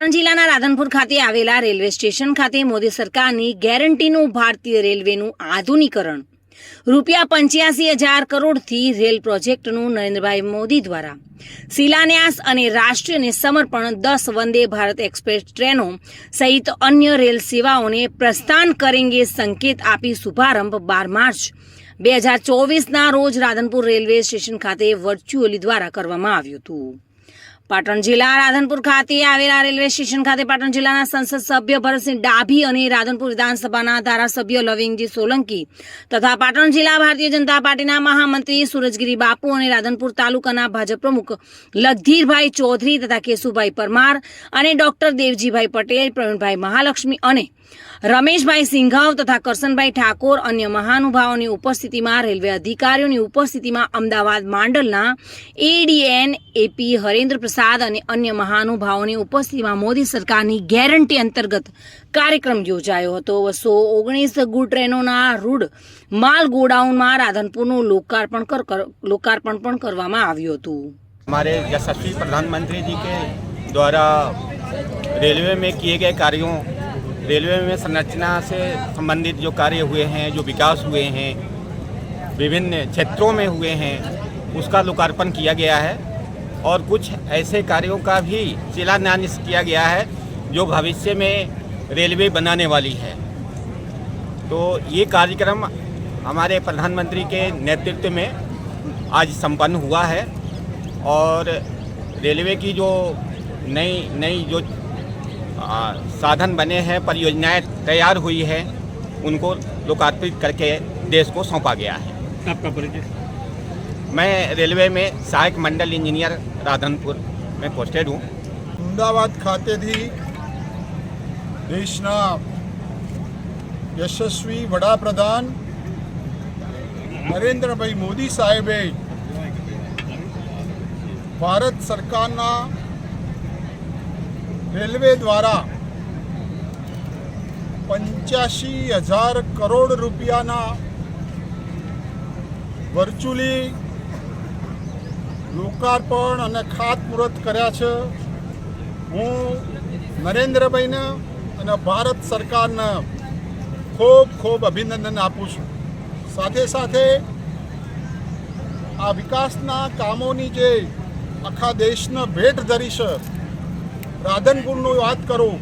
જિલ્લાના રાધનપુર ખાતે આવેલા રેલવે સ્ટેશન ખાતે મોદી સરકારની ગેરંટીનું ભારતીય રેલવેનું આધુનિકરણ. રૂપિયા પંચ્યાસી હજાર કરોડથી રેલ પ્રોજેક્ટનું નરેન્દ્રભાઈ મોદી દ્વારા. શિલાન્યાસ અને રાષ્ટ્રીયને સમર્પણ દસ વંદે ભારત એક્સપ્રેસ ટ્રેનો સહિત અન્ય રેલ સેવાઓને પ્રસ્થાન કરેંગે સંકેત આપી શુભારંભ બાર માર્ચ બે હજાર ચોવીસના રોજ રાધનપુર રેલવે સ્ટેશન ખાતે વર્ચ્યુઅલી દ્વારા કરવામાં આવ્યું હતું. પાટણ જિલ્લા રાધનપુર ખાતે આવેલા રેલવે સ્ટેશન ખાતે પાટણ જિલ્લાના સંસદ સભ્ય ભરતસિંહ ડાભી અને રાધનપુર વિધાનસભાના ધારાસભ્ય લવિંગજી સોલંકી તથા પાટણ જિલ્લા ભારતીય જનતા પાર્ટીના મહામંત્રી સુરજગીરી બાપુ અને રાધનપુર તાલુકાના ભાજપ પ્રમુખ લગધીરભાઈ ચૌધરી તથા કેશુભાઈ પરમાર અને ડોક્ટર દેવજીભાઈ પટેલ, પ્રવીણભાઈ મહાલક્ષ્મી અને રમેશભાઈ સિંઘાવ તથા કરશનભાઈ ઠાકોર અન્ય મહાનુભાવોની ઉપસ્થિતિમાં રેલવે અધિકારીઓની ઉપસ્થિતિમાં અમદાવાદ માંડલના એડીએન એપી હરેન્દ્ર પ્રસાદ અને અન્ય મહાનુભાવોની ઉપસ્થિતિમાં મોદી સરકારની ગેરંટી અંતર્ગત કાર્યક્રમ યોજાયો હતો બસો ઓગણીસ ગુડ ટ્રેનોના રૂડ માલ ગોડાઉનમાં રાધનપુરનું લોકાર્પણ કર કર- લોકાર્પણ પણ કરવામાં આવ્યું હતું हमारे यशस्वी प्रधानमंत्री जी के द्वारा रेलवे में किए गए कार्यों रेलवे में संरचना से संबंधित जो कार्य हुए हैं जो विकास हुए हैं विभिन्न क्षेत्रों में हुए हैं उसका लोकार्पण किया गया है और कुछ ऐसे कार्यों का भी शिलान्यास किया गया है जो भविष्य में रेलवे बनाने वाली है। तो ये कार्यक्रम हमारे प्रधानमंत्री के नेतृत्व में आज संपन्न हुआ है और रेलवे की जो नई नई जो आ, साधन बने हैं परियोजनाएँ तैयार हुई है उनको लोकार्पित करके देश को सौंपा गया है। आपका परिचय? मैं रेलवे में सहायक मंडल इंजीनियर राधनपुर में पोस्टेड हूँ અમદાવાદ ખાતેથી દેશના યશસ્વી વડાપ્રધાન નરેન્દ્રભાઈ મોદી સાહેબે ભારત સરકારના રેલવે દ્વારા પંચ્યાસી હજાર કરોડ રૂપિયાના વર્ચ્યુઅલી લોકાર્પણ અને ખાતમુહૂર્ત કર્યા છે. હું નરેન્દ્રભાઈને અને ભારત સરકારને ખૂબ ખૂબ અભિનંદન આપું છું. સાથે સાથે આ વિકાસના કામોની જે આખા દેશને ભેટ ધરી છે, રાધનપુરનું વાત કરું,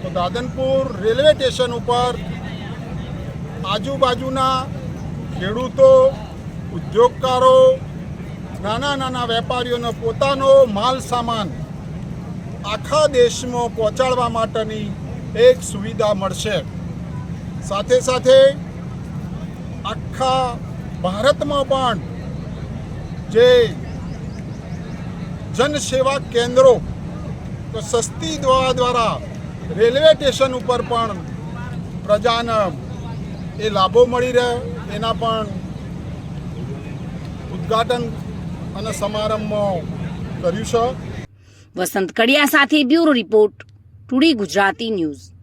તો રાધનપુર રેલવે સ્ટેશન ઉપર આજુબાજુના ખેડૂતો, ઉદ્યોગકારો નાના નાના વેપારીઓનો પોતાનો માલ સામાન આખા દેશમાં પહોંચાડવા માટેની એક સુવિધા મળશે. સાથે સાથે આખા ભારતમાં પણ જે જનસેવા કેન્દ્રો, તો સસ્તી દવા દ્વારા રેલવે સ્ટેશન ઉપર પણ પ્રજાને એ લાભો મળી રહે. એના પણ ઉદ્ઘાટન અને સમારંભમાં કર્યું છે. વસંત કડિયા સાથે bureau report today Gujarati news.